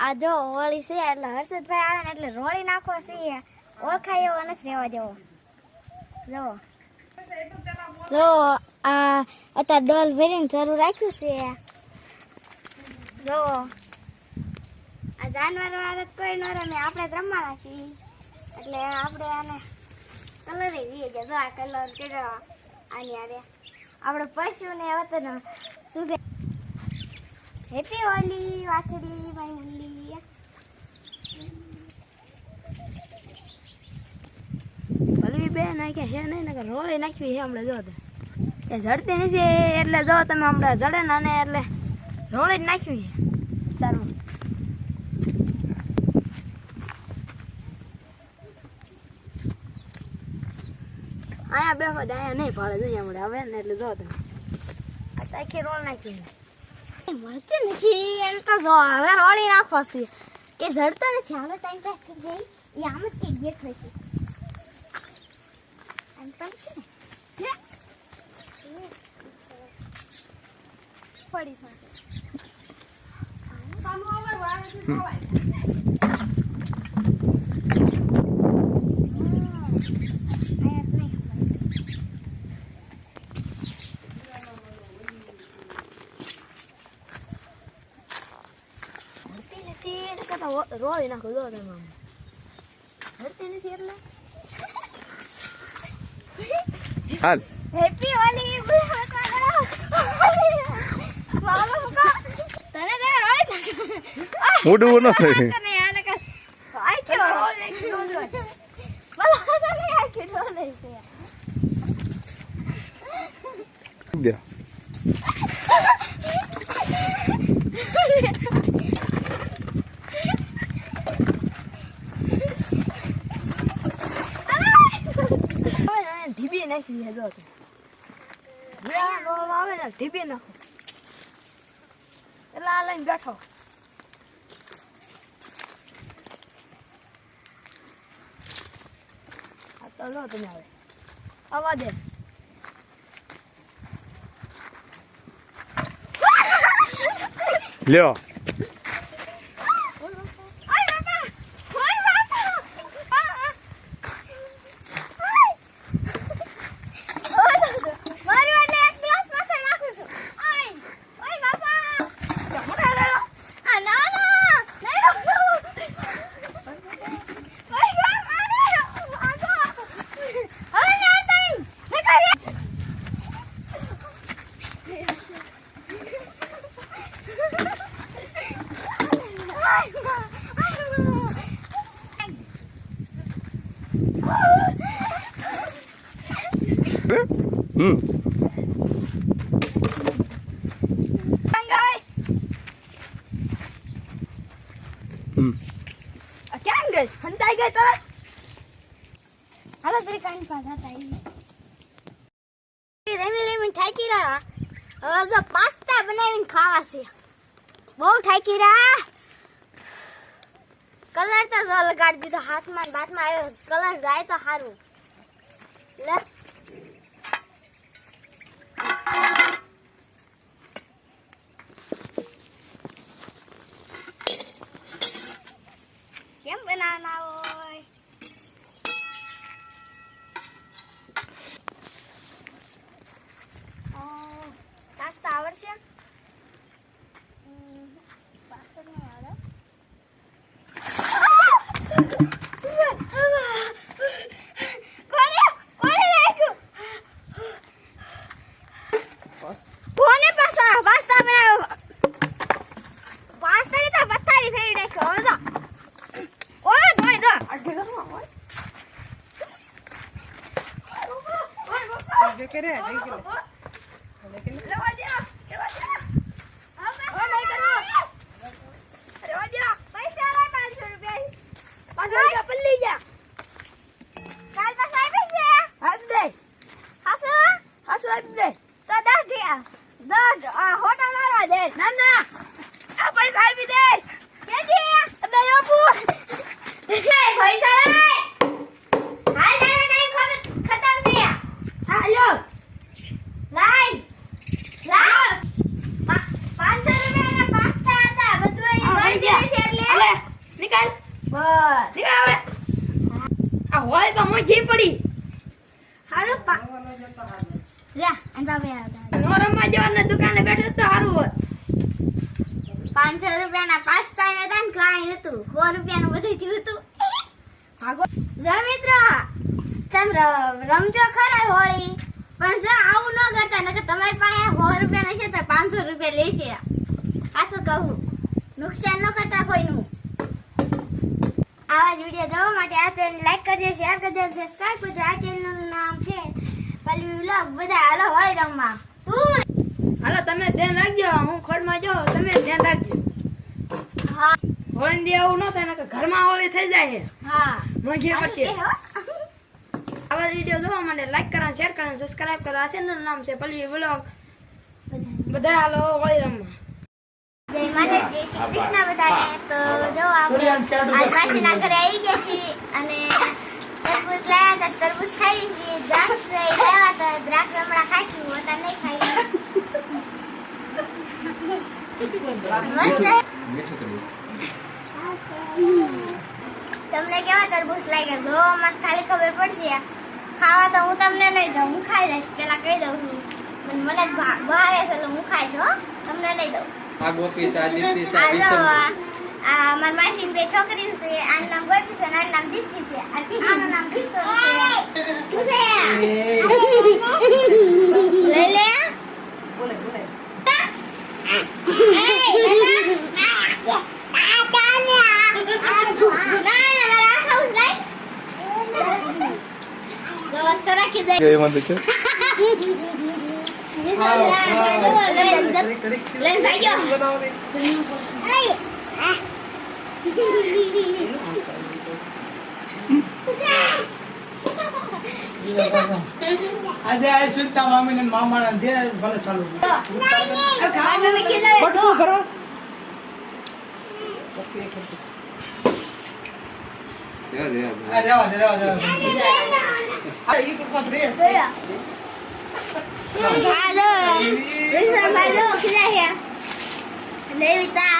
આ જો હોળી છે એટલે હર્ષદભાઈ આવે ને એટલે રોળી નાખો છે ઓળખાય એવો નથી રહેવા જેવો જો. જો, આ અત્યારે ડોલ ભરીને જરૂર રાખ્યું છે. જો. આ જાનવર વાળા કોઈ ન રમે આપણે જ રમવાના છીએ. એટલે આપણે આને કલર જોઈએ છે જો આ કલર કેવો આની આરે આપણે પશુ ને વતન સુધે હેપી હોલી વાછડી મારી મુલ્લી ભલવી બે નાખ્યા હે નહીં ને રોળી નાખ્યું હે હમણાં જો તો. એ જડતી નથી એટલે જો તમે હમણાં જડે ને એટલે રોળી જ નાખવી છે. તારું અહીંયા બે વખત અહીંયા નહીં ફાળે જોઈએ હમણાં. હવે ને એટલે જો તમે. આખી રોળ નાખી મળતી નથી, એમ તો જો, હવે રોળી નાખો છે. કે જડતો નથી. હવે ટાઈમ પાસ થઈ જાય એ આમ જ કંઈક બેઠો છે. એમ પણ છે. પડી શકે આયા જ નહીં જડતી નથી એટલે કરતા રો- રોળી નાખો ઉડવું ન થાય તને આને કર આઈ કે રોળી બોલો તને આ કે રોળી છે દે હવે ને ઢીબી નાખી છે જો તો જે આ રોળ આવે ને ઢીબી નાખો એટલે આ લઈને બેઠો આ તો લો તમે આવા દે લ્યો ઓય બાપા ઓય બાપા મારું એટલે એક ગ્લાસ માથે નાખું છું ઓય ઓય બાપા આ ના ના નહીં રોકું ઓય બાપા ને આગો હવે ના તઈ ને કરી હમ. ક્યાં ગઈ? હંતાઈ ગઈ તરત? હાલો તરી કાઈ પાછા તાઈ રેમી રેમી ઠાકી રહ્યા. હવે જો પાસ્તા બનાવીને ખાવા છે. બહુ ઠાકી રહ્યા. કલર તો જો લગાડી દીધો. હાથમાં બાથમાં આવ્યો. કલર જાય તો સારું. લે કેમ બનાવવાના હોય અ, પાસ્તા આવડશે હમ, પાસ્તા નહીં આવડે કોને કોને નાખ્યું કોને પાસ્તા પાસ્તા દોઢ દે. તો ના ના. આ પૈસા દે. કેજી દે ઓપુ દેખાય હાલો લાઈ. લાઈ. પાંચસો રૂપિયા અને પાસ્તા બધું અહીં મળી એટલે. હવે હોય તો મને ઘી પડી. હારું પા જા અને બાબે આવતા નો રમવા જવાના દુકાને બેઠો તો સારું હોત પાંચસો રૂપિયાના પાસ્તા હતા ને કાંઈ નતું સો રૂપિયાનું બધું થયું હતું ભાગો. જો મિત્રો તમે રમજો ખરા હોળી. પણ જો આવું ન કરતા નકર તમારી પાસે સો રૂપિયા હશે તો પાંચસો રૂપિયા લેશે. આ શું કહું? નુકસાન ન કરતા કોઈનું. આવા જ વીડિયો જોવા માટે આ ચેનલ લાઈક કરજો શેર કરજો સબસ્ક્રાઈબ કરજો. આ ચેનલનું નામ છે પલ્લવી વ્લોગ બધા હાલો હોળી રમવા. તું હાલો તમે ધ્યાન રાખજો હું ખોડમાં જાઉં તમે ધ્યાન રાખજો. હા. હોળી દી આવું ન થાય નકર ઘરમાં હોળી થઈ જાય હા. મોંઘી પડશે આવા વીડિયો જોવા માટે લાઈક કરો શેર કરો સબસ્ક્રાઇબ કરો. આ ચેનલનું નામ છે પલ્લવી બ્લોગ બધા હાલો હોળી રમવા. જય માતાજી જય શ્રી કૃષ્ણ બધાને. તો જો આપણે આજ ઘરે આવી ગયા છીએ અને તરબૂચ હતા તરબૂચ ખાઈ છીએ દ્રાક્ષ લાવ્યા હતા દ્રાક્ષ હમણાં ખાઈશું અત્યારે નહીં ખાઈ તમને કેવા તરબૂચ લાગ્યા જો મને ખાલી ખબર પડશે ખાવા તો હું તમને નહીં દઉં હું ખાઈ લઈશ. પેલા કહી દઉં છું. પણ મને ભાવે છે એટલે હું ખાઈશ હો. તમને નહીં દઉં. આ ગોપી સા દીપ્તિ આ જો વિષમ આ- આ મારી માસીની બે છોકરીઓ છે આનું નામ ગોપી છે આનું નામ દીપ્તિ છે. આનું નામ વિશ્વ છે શું છે લઈ લે રાખી દે કે એમાં તો છે લઈને ભાગ્યો આજે આ સુનતા મામી ને મામા ના દે ભલે ચાલુ પટકું ભરો યાદ યાદ આ રેવા દે રેવા દે આ ઈ પકવા દે લેવિતા